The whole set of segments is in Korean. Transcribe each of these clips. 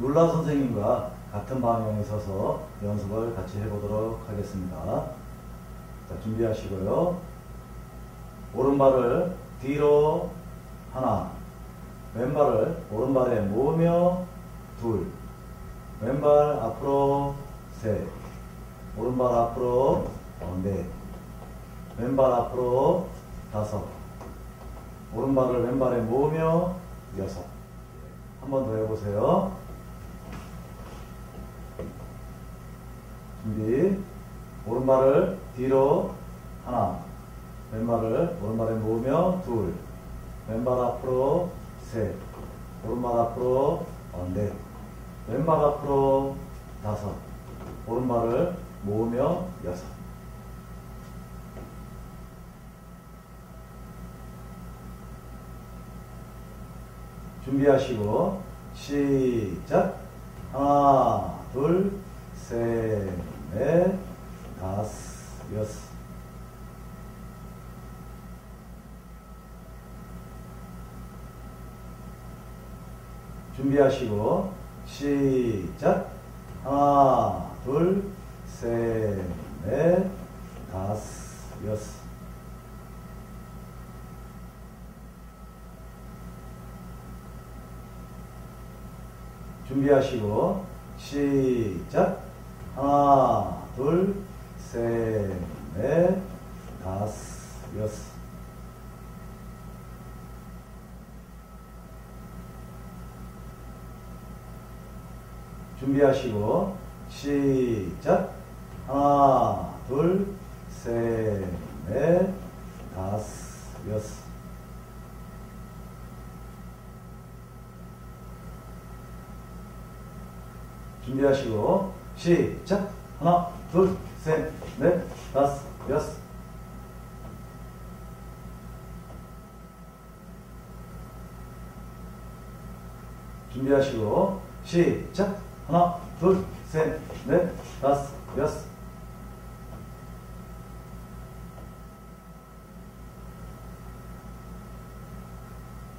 룰라 선생님과 같은 방향에 서서 연습을 같이 해보도록 하겠습니다. 자, 준비하시고요. 오른발을 뒤로 하나, 왼발을 오른발에 모으며 둘, 왼발 앞으로 셋, 오른발 앞으로 어, 넷, 왼발 앞으로 다섯, 오른발을 왼발에 모으며 여섯. 한 번 더 해보세요. 준비. 오른발을 뒤로 하나, 왼발을 오른발에 모으며 둘, 왼발 앞으로 셋, 오른발 앞으로 어, 넷, 왼발 앞으로 다섯, 오른발을 모으며 여섯. 준비하시고 시작 하나 둘셋넷 다섯 여섯 준비하시고 시작. 하나 둘셋넷 다섯 여섯. 준비하시고 시작. 하나 둘셋넷 다섯 여섯 준비하시고 시작. 하나 둘셋넷 다섯 여섯. 준비하시고 시작. 하나 둘셋넷 다섯 여섯. 준비하시고 시작 하나 둘 셋 넷 다섯 여섯.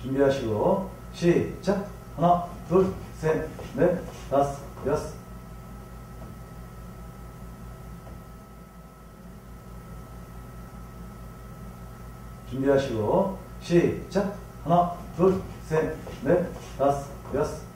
준비하시고 시작. 하나 둘 셋 넷 다섯 여섯. 준비하시고 시작. 하나 둘 셋 넷 다섯 여섯